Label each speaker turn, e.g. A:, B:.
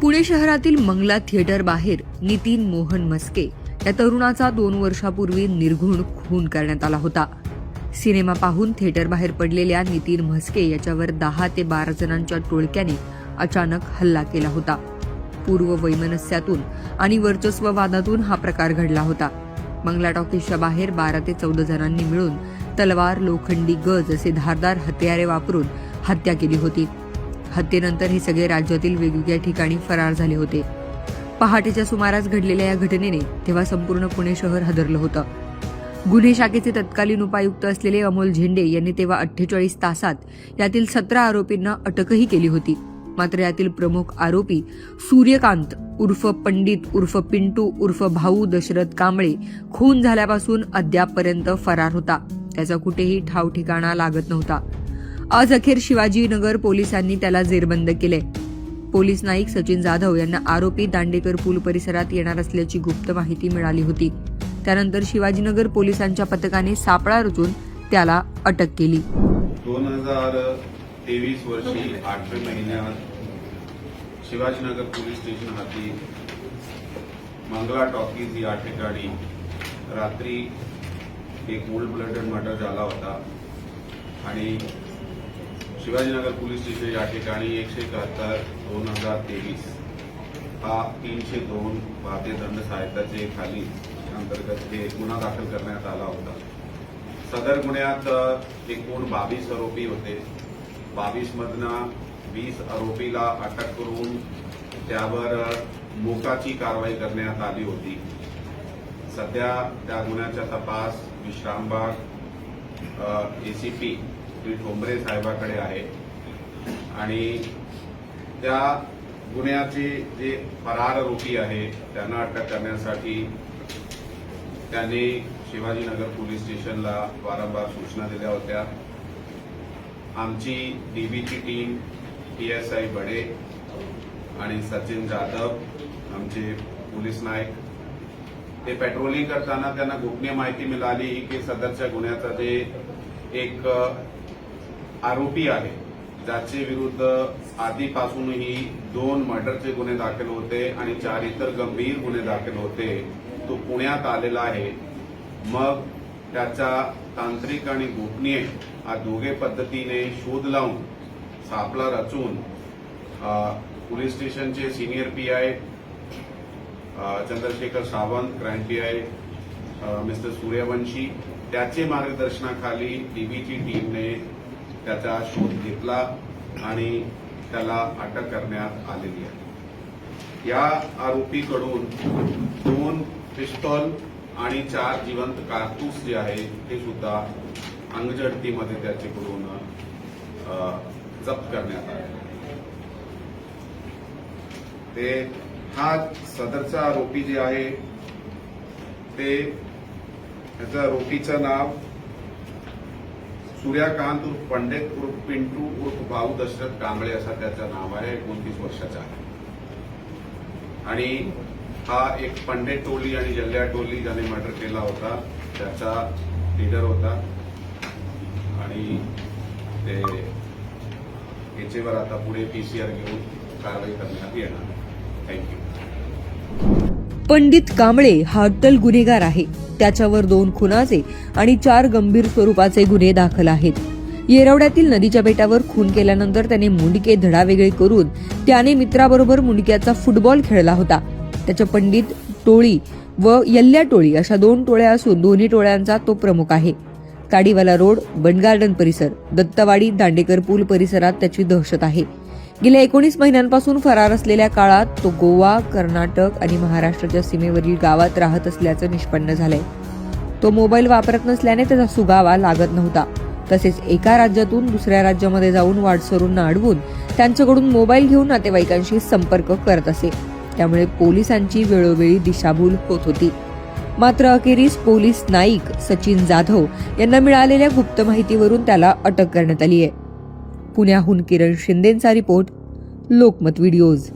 A: पुणे शहरातील मंगला थिएटर बाहेर नितीन मोहन मस्के या तरुणाचा दोन वर्षापूर्वी निर्घुण खून करण्यात आला होता. सिनेमा पाहून थिएटर बाहेर पडलेल्या नितीन म्हस्के याच्यावर दहा ते बारा जणांच्या टोळक्याने अचानक हल्ला केला होता. पूर्व वैमनस्यातून आणि वर्चस्ववादातून हा प्रकार घडला होता. मंगला टॉकीजच्या बाहेर बारा ते चौदा जणांनी मिळून तलवार लोखंडी गज असे धारदार हत्यारे वापरून हत्या केली होती. हत्येनंतर हे सगळे राज्यातील वेगवेगळ्या ठिकाणी फरार झाले होते. पहाटेच्या सुमारास घडलेल्या या घटनेने तेव्हा संपूर्ण पुणे शहर हादरलं होतं. गुन्हे शाखेचे तत्कालीन उपायुक्त असलेले अमोल झेंडे यांनी तेव्हा अठ्ठेचाळीस तासात यातील सतरा आरोपींना अटकही केली होती. मात्र यातील प्रमुख आरोपी सूर्यकांत उर्फ पंडित उर्फ पिंटू उर्फ भाऊ दशरथ कांबळे खून झाल्यापासून अद्यापपर्यंत फरार होता. त्याचा कुठेही ठाव ठिकाणा लागत नव्हता. आज अखेर शिवाजीनगर पोलिसांनी त्याला जेरबंद केले. पोलीस नाईक सचिन जाधव यांना आरोपी दांडेकर पूल परिसरात येणार असल्याची गुप्त माहिती मिळाली होती. त्यानंतर शिवाजीनगर पोलिसांच्या पथकाने सापळा रचून त्याला अटक केली.
B: दोन हजार तेवीस वर्षी आठव्या महिन्यात शिवाजीनगर पोलीस स्टेशन हाती मंगला टॉकीज या ठिकाणी रात्री एक ओल्ड ब्लडेड मर्डर झाला होता. आणि शिवाजीनगर पोलीस स्टेशन या ठिकाणी एकशे एकाहत्तर दोन हजार तेवीस हा तीनशे दोन भारतीय दंड सहायताचे खाली अंतर्गत हे गुन्हा दाखल करण्यात आला होता. सदर गुन्ह्यात एकूण बावीस आरोपी होते. बावीस मधनं वीस आरोपीला अटक करून त्यावर मोकाची कारवाई करण्यात आली होती. सध्या त्या गुन्ह्याचा तपास विश्रामबाग एसीपी श्री ठोंबरे साहेबाकडे आहे. आणि त्या गुन्ह्याचे जे फरार आरोपी आहे त्यांना अटक करण्यासाठी त्यांनी शिवाजीनगर पोलीस स्टेशनला वारंवार सूचना दिल्या होत्या. आमची डीबीची team P S I Bade आणि सचिन जाधव आमचे पोलीस नायक ते पेट्रोलिंग करताना त्यांना गोपनीय माहिती मिळाली की सदरच्या गुन्ह्याचा जे एक आरोपी आहे ज्याचे विरुद्ध आधीपासूनही दोन मर्डरचे गुन्हे दाखल होते आणि चार इतर गंभीर गुन्हे दाखल होते. तो पुण्यात आलेला आहे. मग त्याचा तांत्रिक आणि गोपनीय हा दोघे पद्धतीने शोध लावून सापळा रचून पोलीस स्टेशनचे senior P I Chandrashekhar Sawant crime P I mister Suryavanshi त्याचे मार्गदर्शनाखाली डीबीची टीमने त्याचा शोध घेतला आणि त्याला अटक करण्यात आलेली आहे. या आरोपीकडून दोन पिस्तॉल आणि चार जिवंत कारतूस जे आहे ते सुद्धा अंगझडतीमध्ये त्याच्याकडून जप्त करण्यात आले. ते हा सदरचा आरोपी जे आहे ते त्याचं आरोपीचं नाव सूर्यकांत उर्फ पंडित उर्फ पिंटू उर्फ भाऊ दशरथ कांबळे असं त्याचं नाव आहे एकोणतीस वर्षाचा आहे. आणि हा एक पंडित टोली आणि जल्ल्या टोली ज्याने मर्डर केला होता त्याचा लिडर होता. आणि ते याचेवर आता पुढे पीसीआर घेऊन कारवाई करण्यात येणार. थँक्यू
A: पंडित कांबळे हा अट्टल गुन्हेगार आहे. त्याच्यावर दोन खुनाचे आणि चार गंभीर स्वरूपाचे गुन्हे दाखल आहेत. येरवड्यातील नदीच्या बेटावर खून केल्यानंतर त्याने मुंडके धडावेगळे करून त्याने मित्राबरोबर मुंडक्याचा फुटबॉल खेळला होता. त्याच्या पंडित टोळी व यल्ल्या टोळी अशा दोन टोळ्या असून दोन्ही टोळ्यांचा तो प्रमुख आहे. काडीवाला रोड बन गार्डन परिसर दत्तवाडी दांडेकर पूल परिसरात त्याची दहशत आहे. गेल्या एकोणीस महिन्यांपासून फरार असलेल्या काळात तो गोवा कर्नाटक आणि महाराष्ट्राच्या सीमेवरील गावात राहत असल्याचं निष्पन्न झालंय. तो मोबाईल वापरत नसल्याने त्याचा सुगावा लागत नव्हता. तसेच एका राज्यातून दुसऱ्या राज्यामध्ये जाऊन वाटसरूंना अडवून त्यांच्याकडून मोबाईल घेऊन नातेवाईकांशी संपर्क करत असे. त्यामुळे पोलिसांची वेळोवेळी दिशाभूल होत होती. मात्र अखेरीस पोलीस नाईक सचिन जाधव यांना मिळालेल्या गुप्त माहितीवरून त्याला अटक करण्यात आली आहे पुण्याहून किरण शिंदेंचा रिपोर्ट लोकमत व्हिडिओज.